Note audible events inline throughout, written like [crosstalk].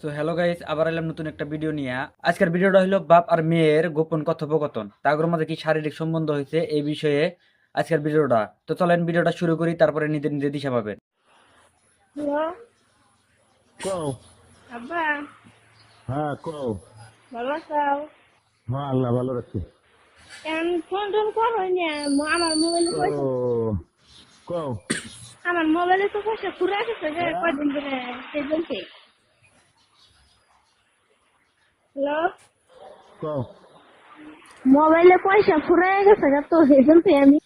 তো hello guys আবার এলাম নতুন একটা ভিডিও নিয়ে। আজকের ভিডিওটা হলো বাপ আর মেয়ের গোপন কথোপকথন। তাগর মধ্যে কি শারীরিক সম্বন্ধ হয়েছে এই বিষয়ে আজকের ভিডিওটা তো চলেন ভিডিওটা শুরু করি তারপরে নিজে নিজে দিশা পাবেন। হ্যাঁ কও। ভালো আছো? হ্যাঁ আল্লাহ ভালো রাখছি ফোন টোন করো আমার মোবাইলে ও আমার মোবাইলে তো পয়সা পুরা গেছে যে কয়দিন ধরে সেই জন্য হ্যালো কও মোবাইলে পয়সা ফুরাই গেছে গা তো সেই জন্য আমি।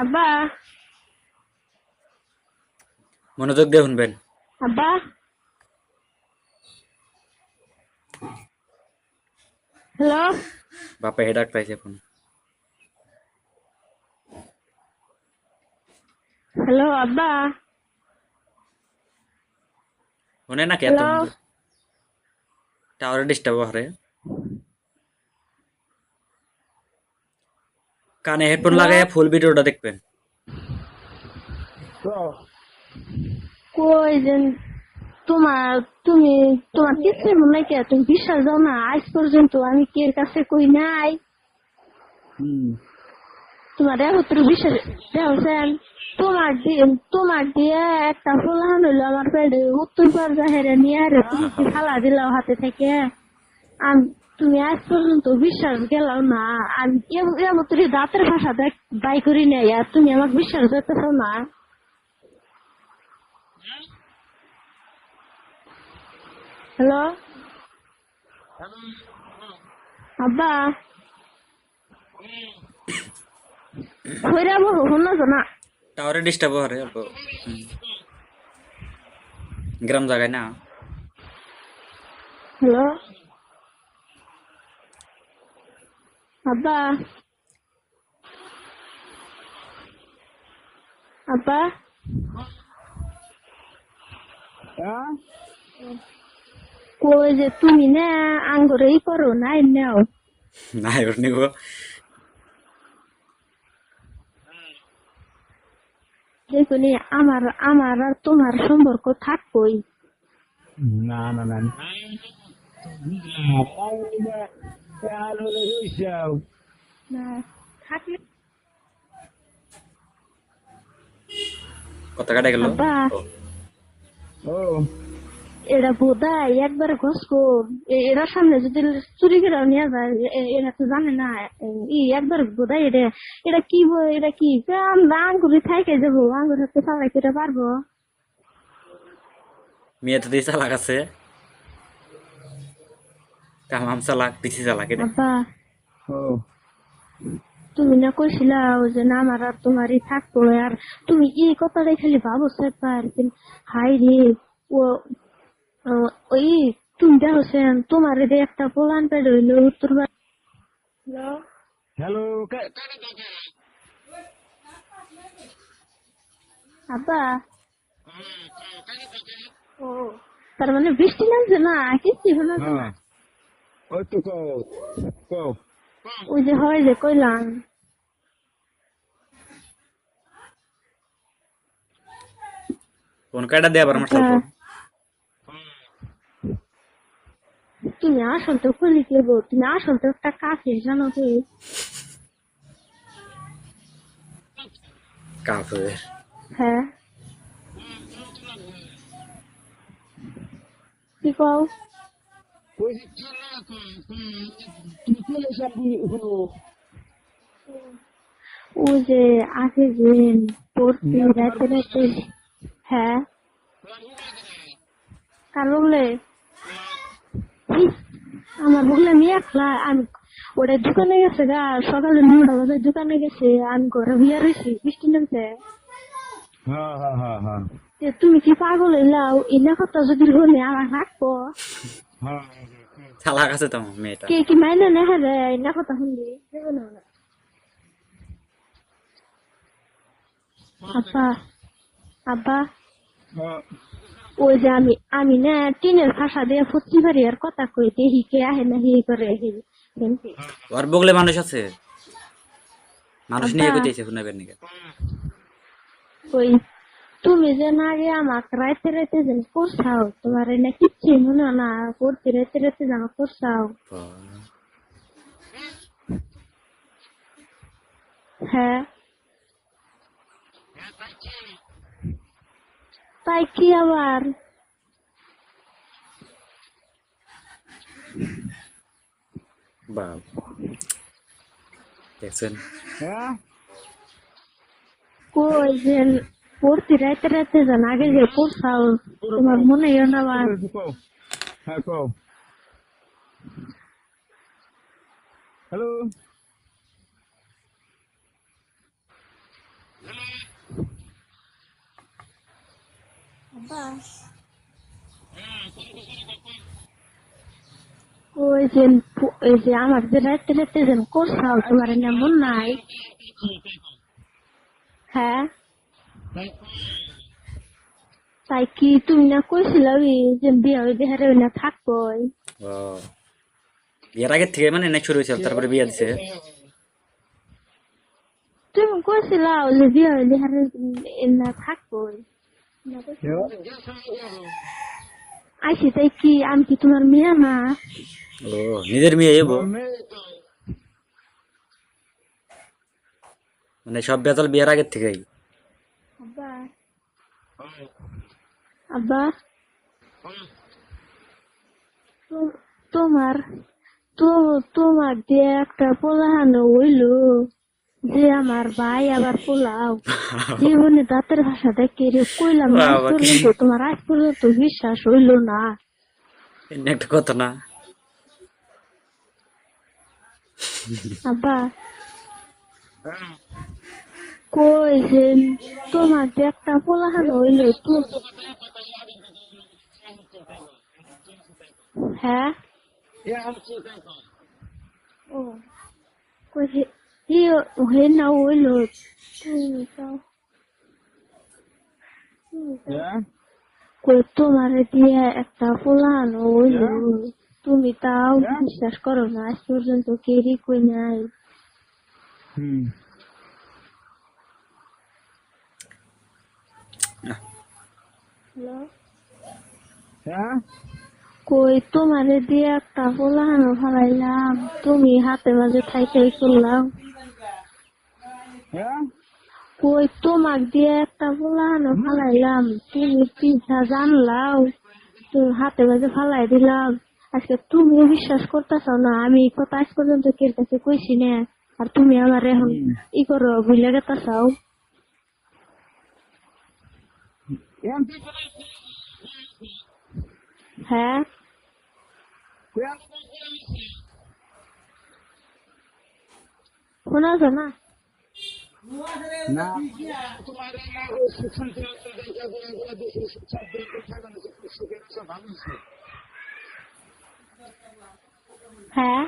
আব্বা। মনোযোগ দিয়ে শুনবেন। আব্বা। হ্যালো বাপে হেড পাইছে ফোন। হ্যালো আব্বা। শুনে এত Hello? টাওয়ারে ডিস্টার্ব হরে। কানে হেডফোন লাগায় ফুল ভিডিওটা দেখবেন। কই যেন তোমার তুমি তোমার কিছু মনে কে তুমি বিশ্বাস দাও না আজ পর্যন্ত আমি কে কাছে কই নাই? হুম। তোমার একত্র বিশ্বাস দেখছেন তোমার তোমার দিয়ে একটা ফুলহান হইল আমার পেটে উত্তর পার জাহেরে নিয়ে আরে তুমি কি ফালা দিলাও হাতে থেকে? আমি তুমি আজ পর্যন্ত বিশ্বাস গেলাও না। আমি একত্র দাঁতের ভাষা দেখ বাই করি নাই আর তুমি আমাকে বিশ্বাস করতেছো না। হ্যালো? আব্বা? কইরা বহু শুনো না টাওয়ারে ডিস্টার্ব হরে অল্প। গ্রাম জায়গায় না? হ্যালো আব্বা? আব্বা? হ্যাঁ? কই যে তুমি না আঙ্গুরেই করো নাই নাও। নাই ওর নিব দেখুনি আমার আমার আর তোমার সম্পর্ক থাকবই। না না না কথা কাটা গেল? ও। এটা বোধাই একবার ঘস কর এরা সামনে যদি চুরি করে নিয়ে যায় এরা তো জানে না ই একবার বোধাই এটা এটা কি বই, এটা কি? কে আমরা আঙ্গুরি থাইকে যাব আঙ্গুর হাতে চালাই কেটে পারব। মেয়ে তো দিয়ে চালাক আছে। কামাম চালাক পিছি চালাক এটা তুমি না কইছিলা যে না আমার আর তোমারই থাকব। আর তুমি এই কথাটাই খালি ভাবো হাই রে ও, ওই তুমি দেখছেন তোমার যে একটা পোলান পেড হইল উত্তর হ্যালো? হ্যালো আব্বা। ও। তার মানে বৃষ্টি নামছে না? কিস্তি হলো না হ্যাঁ ওই তো কও কও। ওই যে হয় যে কইলাম। ফোন কাটা দিয়ে আবার আমার তুমি আসল তো খুলি দেবো তুমি আসল তো একটা কাছে জানো তো। কাফের হ্যাঁ। কি কও? হলো ও যে আগে যে পড়তে রাতে রাতে হ্যাঁ। বললে ইস, আমার বললে আমি একলা আমি ওটা দোকানে গেছে গা সকালে নটা বাজে দোকানে গেছে আমি ঘরে বিয়ে রয়েছি বৃষ্টি নামছে। হ্যাঁ হ্যাঁ হ্যাঁ হ্যাঁ। তুমি কি পাগল হইলাও? এলা কথা যদি হলে আমার রাখব হ্যাঁ চালাক আছে তো মেয়েটা। কে কি মাইনে না হলে এলা কথা না আব্বা আব্বা। হ্যাঁ। ওই যে আমি আমি না টিনের ভাষা দিয়ে ফুচি পারি আর কথা কই দেখি কে আহে না হি করে দেখি বগলে মানুষ আছে? মানুষ নিয়ে কইতেছে শুনাবেন নাকি? ওই তুমি যে না আগে আমাকে রাইতে রাইতে যেন করছাও তোমার এনে কিচ্ছু মনে না করতে রাইতে রাইতে যেন করছাও। হ্যাঁ। তাই কি আবার বাপ দেখছেন হ্যাঁ কই যে পড়তে রাইতে রাইতে যেন আগে যে করছাও তোমার মনে হয় না আবার কও হ্যাঁ হ্যালো ওই যে এই যে আমার যে রাইতে রাইতে যেন করছাও তোমার এনে মন নাই। হ্যাঁ। তাই কি তুমি না কইছিল যে বিয়ে ওই দেহারে ওই না থাকবই? ও। বিয়ের আগের থেকে মানে না শুরু হয়েছিল তারপরে বিয়ে দিছে? তুমি কইছিল যে বিয়ে ওই দেহারে না থাকবই। আইসি তাই কি আমি কি তোমার মেয়ে না? ও নিজের মেয়ে এবো মানে সব বেতাল বিয়ের আগের থেকেই? আব্বা। আব্বা। তোমার তো তোমার দিয়ে একটা পোলাহানো হইল। যে আমার ভাই আবার পোলাও। জীবনে দাঁতের ভাষা দেখে রে কইলাম না পর্যন্ত তোমার আজ পর্যন্ত বিশ্বাস হইল না। একটা কথা না। আব্বা কই যে তোমার যে একটা পোলাহানো হইল তো হ্যাঁ? ও কই তুমি তাও- হ্যাঁ কই তোমার দিয়ে একটা পোলাহানো হইল তুমি তাও বিশ্বাস করো না আজ পর্যন্ত কেরি কই নাই হ্যালো হ্যাঁ কই তোমারে দিয়ে একটা পোলাহানো ফালাইলাম তুমি হাতে মাঝে থাইকাই করলাম হ্যাঁ কই তোমাক দিয়ে একটা পোলাহানো ফালাইলাম তুমি পিঠা জানলাও তুমি হাতে মাঝে ফালাই দিলাম। আজকে তুমিও বিশ্বাস করতেছ না আমি কথা আজ পর্যন্ত কের কাছে কইছি না? আর তুমি আমার এখন ই করো ভুলে গেতাছাও। হ্যাঁ? শোনা না? না। হ্যাঁ।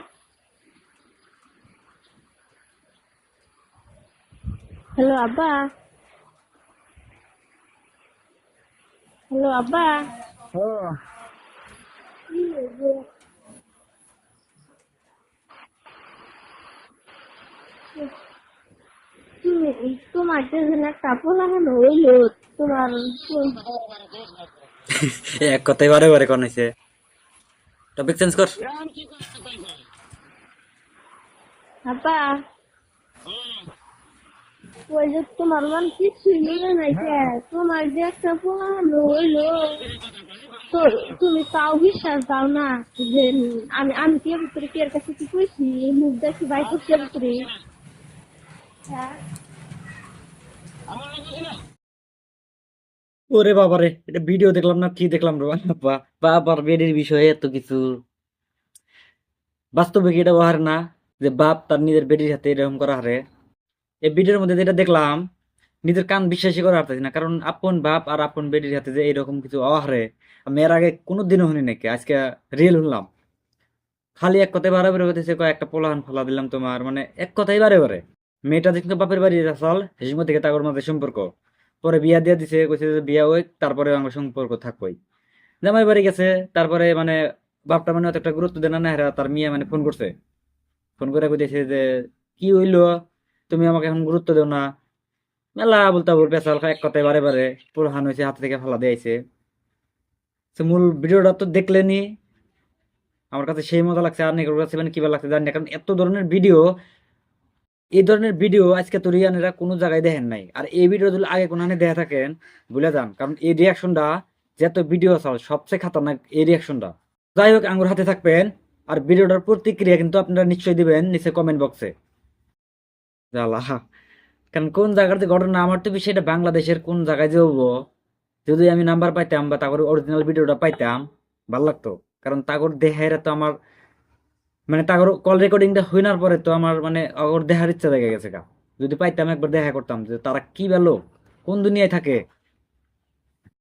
হ্যালো আব্বা। হ্যালো আব্বা। ও তুমি তোমার যে একটা পোলাহানো হইল তোমার [laughs] এক কথাই বারে বারে কোন টপিক চেঞ্জ কর। আব্বা ওই যে তোমার মান কিছু মিলে নাই কে তোমার যে একটা পোলাহানো হইল। তুমি না যে আমি আমি কে ভিতরে কে কাছে কি কইছি? মুখ দেখি ভাই তো কে? ভিতরে ওরে বাবারে এটা ভিডিও দেখলাম না, কি দেখলাম রে? বাবা, বাবার বেডের বিষয়ে এত কিছু। বাস্তবে কি এটা বাহার না? যে বাপ তার নিজের বেডির হাতে এরকম করা হারে। এই ভিডিওর মধ্যে যেটা দেখলাম, নিজের কান বিশ্বাসই করা হারতেছি না, কারণ আপন বাপ আর আপন বেডির হাতে যে এরকম কিছু অহারে, আমি এর আগে কোনোদিনও শুনি নাকি আজকে রিয়েল শুনলাম। খালি এক কথায় বারে বারে হতেছে কয়েকটা পোলাহান ফলা দিলাম তোমার মানে এক কথাই বারে বারে। মেয়েটা দেখতে বাপের বাড়ি আসাল হেসিমো থেকে তাগর মাঝে সম্পর্ক। পরে বিয়া দিয়া দিছে, কইছে যে বিয়া হই তারপরে আমার সম্পর্ক থাকবই। জামাই বাড়ি গেছে, তারপরে মানে বাপটা মানে একটা গুরুত্ব দেন না হেরা তার মেয়ে মানে ফোন করছে। ফোন করে কইতেছে যে, কি হইল? তুমি আমাকে এখন গুরুত্ব দেও না। মেলা বলতে বল পেশাল এক কথায় বারে বারে পুরহান হয়েছে হাতে থেকে ফালা দিয়েছে মূল ভিডিওটা তো দেখলেনি আমার কাছে সেই মজা লাগছে, আর নিকর কাছে মানে কিবা লাগছে জানি না, কারণ এত ধরনের ভিডিও এই ধরনের ভিডিও আজকে তো রিয়ানেরা কোনো জায়গায় দেখেন নাই। আর এই ভিডিও যদি আগে কোনো দেখে থাকেন, ভুলে যান। কারণ এই রিয়াকশনটা যত ভিডিও চাল, সবচেয়ে খাতারনাক এই রিয়াকশনটা যাই হোক, আঙ্গুর হাতে থাকবেন। আর ভিডিওটার প্রতিক্রিয়া কিন্তু আপনারা নিশ্চয়ই দিবেন নিচে কমেন্ট বক্সে জ্বালা কারণ কোন জায়গার যে ঘটনা, আমার তো বিষয়টা বাংলাদেশের কোন জায়গায় যে হব, যদি আমি নাম্বার পাইতাম বা তাগর অরিজিনাল ভিডিওটা পাইতাম, ভালো লাগতো। কারণ তাগর দেহেরা তো আমার মানে তাগর কল রেকর্ডিংটা হইনার পরে তো আমার মানে ওর দেখার ইচ্ছা দেখে গেছে কা যদি পাইতাম একবার দেখা করতাম যে তারা কি বেলো, কোন দুনিয়ায় থাকে?